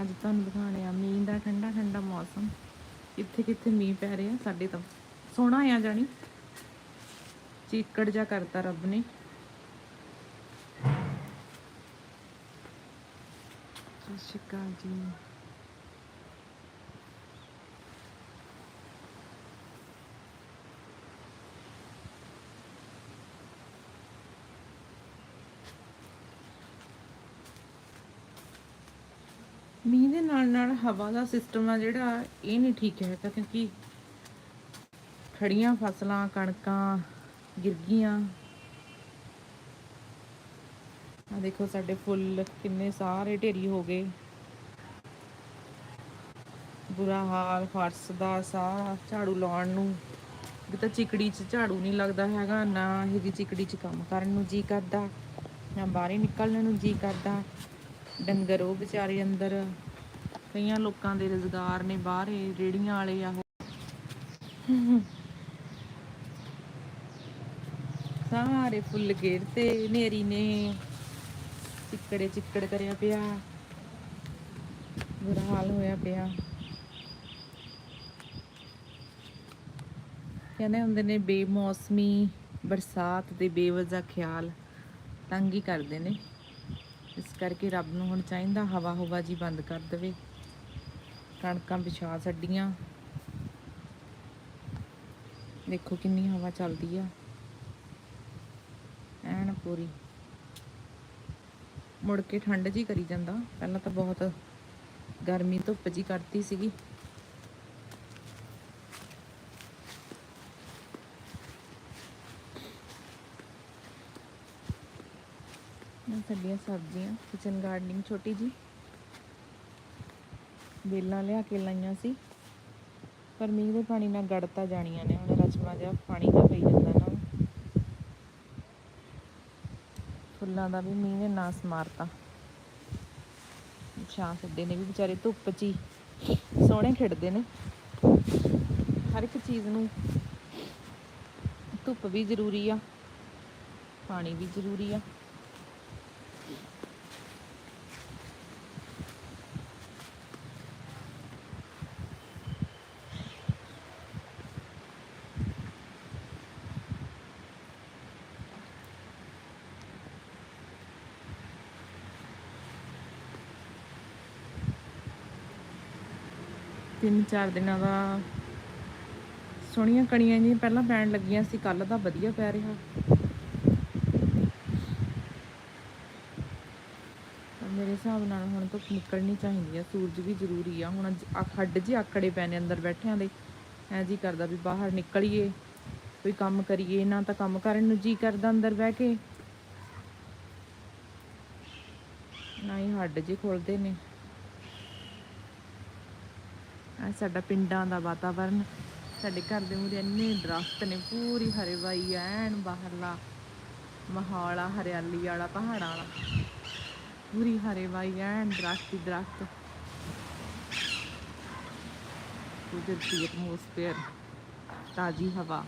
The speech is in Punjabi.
ਅੱਜ ਤੁਹਾਨੂੰ ਦਿਖਾਣੇ ਆ ਮੀਂਹ ਦਾ ਠੰਡਾ ਠੰਡਾ ਮੌਸਮ। ਕਿੱਥੇ ਕਿੱਥੇ ਮੀਂਹ ਪੈ ਰਿਹਾ ਸਾਡੇ ਤਾਂ। ਸੋਹਣਾ ਆ ਜਾਣੀ। ਚੀਕੜ ਜਾ ਕਰਤਾ ਰੱਬ ਨੇ। ਸਤਿ ਸ਼੍ਰੀ ਅਕਾਲ ਜੀ। ਮੀਂਹ ਦੇ ਨਾਲ ਨਾਲ ਹਵਾ ਦਾ ਸਿਸਟਮ ਆ ਜਿਹੜਾ, ਇਹ ਨਹੀਂ ਠੀਕ ਹੈਗਾ ਕਿਉਂਕਿ ਖੜੀਆਂ ਫਸਲਾਂ, ਕਣਕਾਂ ਗਿਰ ਗਈਆਂ। ਆ ਦੇਖੋ ਸਾਡੇ ਫੁੱਲ ਕਿੰਨੇ ਸਾਰੇ ਢੇਰੀ ਹੋ ਗਏ। ਬੁਰਾ ਹਾਲ, ਫਰਸ਼ ਦਾ ਸਾਰਾ ਝਾੜੂ ਲਾਉਣ ਨੂੰ। ਵੀ ਤਾਂ ਚਿਕੜੀ 'ਚ ਝਾੜੂ ਨਹੀਂ ਲੱਗਦਾ ਹੈਗਾ, ਨਾ ਇਹਦੀ ਚਿਕੜੀ 'ਚ ਕੰਮ ਕਰਨ ਨੂੰ ਜੀ ਕਰਦਾ, ਨਾ ਬਾਹਰ ਨਿਕਲਣ ਨੂੰ ਜੀ ਕਰਦਾ। ਡੰਗਰ, ਉਹ ਵਿਚਾਰੇ ਅੰਦਰ ਕਈਆਂ ਲੋਕਾਂ ਦੇ ਰੁਜ਼ਗਾਰ ਨੇ, ਬਾਹਰ ਇਹ ਰੇੜੀਆਂ ਵਾਲੇ ਆ ਉਹ। ਸਾਰੇ ਫੁੱਲ ਘੇਰਤੇ ਨੇਰੀ ਨੇ ਚਿੱਕੜੇ ਚਿੱਕੜ ਕਰਿਆ ਪਿਆ, ਬੁਰਾ ਹਾਲ ਹੋਇਆ ਪਿਆ। ਕਹਿੰਦੇ ਹੁੰਦੇ ਨੇ, ਬੇਮੌਸਮੀ, ਬਰਸਾਤ ਦੇ ਬੇਵਜਾ ਖਿਆਲ ਤੰਗ ਹੀ ਕਰਦੇ ਨੇ। ਇਸ ਕਰਕੇ ਰੱਬ ਨੂੰ ਹੁਣ ਚਾਹੀਦਾ ਹਵਾ ਹਵਾ ਜੀ ਬੰਦ ਕਰ ਦੇਵੇ। ਕਣਕਾਂ ਵਿਛਾ ਛੱਡੀਆਂ। ਦੇਖੋ ਕਿੰਨੀ ਹਵਾ ਚੱਲਦੀ ਆ। ਐਨ ਪੂਰੀ। ਮੁੜ ਕੇ ਠੰਡ ਜੀ ਕਰੀ ਜਾਂਦਾ। ਪਹਿਲਾਂ ਤਾਂ ਬਹੁਤ ਗਰਮੀ ਧੁੱਪ ਜੀ ਕਰਤੀ ਸੀਗੀ। ਇਹ ਸਾਡੀਆਂ ਸਬਜ਼ੀਆਂ ਕਿਚਨ ਗਾਰਡਨਿੰਗ ਛੋਟੀ ਜੀ। ਵੇਲਾਂ ਲਿਆ ਕੇ ਲਾਈਆਂ ਸੀ। ਪਰ ਮੀਂਹ ਦੇ ਪਾਣੀ ਨਾਲ ਗੜਤਾ ਜਾਣੀਆਂ ਨੇ, ਹੁਣ ਰਚਮਾ ਜਿਹਾ ਪਾਣੀ ਦਾ ਪਈ ਜਾਂਦਾ ਨਾ। ਫੁੱਲਾਂ ਦਾ ਵੀ ਮੀਂਹ ਨੇ ਨਾਸ ਮਾਰਤਾ। ਛਾਂ ਸੱਦੇ ਨੇ ਵੀ ਵਿਚਾਰੇ, ਧੁੱਪ 'ਚ ਹੀ ਸੋਹਣੇ ਖਿੜਦੇ ਨੇ। ਹਰ ਇੱਕ ਚੀਜ਼ ਨੂੰ ਧੁੱਪ ਵੀ ਜ਼ਰੂਰੀ ਆ, ਪਾਣੀ ਵੀ ਜ਼ਰੂਰੀ ਆ। ਤਿੰਨ ਚਾਰ ਦਿਨਾਂ ਦਾ ਸੋਹਣੀਆਂ ਕਣੀਆਂ ਜੀ ਪਹਿਲਾਂ ਪੈਣ ਲੱਗੀਆਂ ਸੀ ਕੱਲ ਦਾ ਵਧੀਆ ਪੈ ਰਿਹਾ। ਮੇਰੇ ਹਿਸਾਬ ਨਾਲ ਹੁਣ ਧੁੱਪ ਨਿਕਲਣੀ ਚਾਹੀਦੀ ਆ, ਸੂਰਜ ਵੀ ਜ਼ਰੂਰੀ ਆ। ਹੁਣ ਹੱਡ ਆ ਜੀ ਆਕੜੇ ਪੈ ਅੰਦਰ ਬੈਠਿਆਂ ਦੇ, ਐ ਜੀ ਕਰਦਾ ਵੀ ਬਾਹਰ ਨਿਕਲੀਏ, ਕੋਈ ਕੰਮ ਕਰੀਏ, ਨਾ ਤਾਂ ਕੰਮ ਕਰਨ ਨੂੰ ਜੀ ਕਰਦਾ ਅੰਦਰ ਬਹਿ ਕੇ। ਨਾ ਹੀ ਹੱਡ ਜੇ ਖੁੱਲਦੇ ਨੇ। ਆ ਸਾਡਾ ਪਿੰਡਾਂ ਦਾ ਵਾਤਾਵਰਨ, ਸਾਡੇ ਘਰ ਦੇ ਮੂਹਰੇ ਇੰਨੇ ਦਰਖਤ ਨੇ, ਪੂਰੀ ਹਰੇਵਾਈ ਐਨ ਬਾਹਰਲਾ ਮਾਹੌਲ ਆ, ਹਰਿਆਲੀ ਵਾਲਾ, ਪਹਾੜਾਂ ਵਾਲਾ। ਪੂਰੀ ਹਰੇਵਾਈ ਐਨ ਦਰਖਤ ਹੀ ਦਰਖਤ। ਕੁਦਰਤੀ ਐਟਮੋਸਫੇਅਰ, ਤਾਜ਼ੀ ਹਵਾ।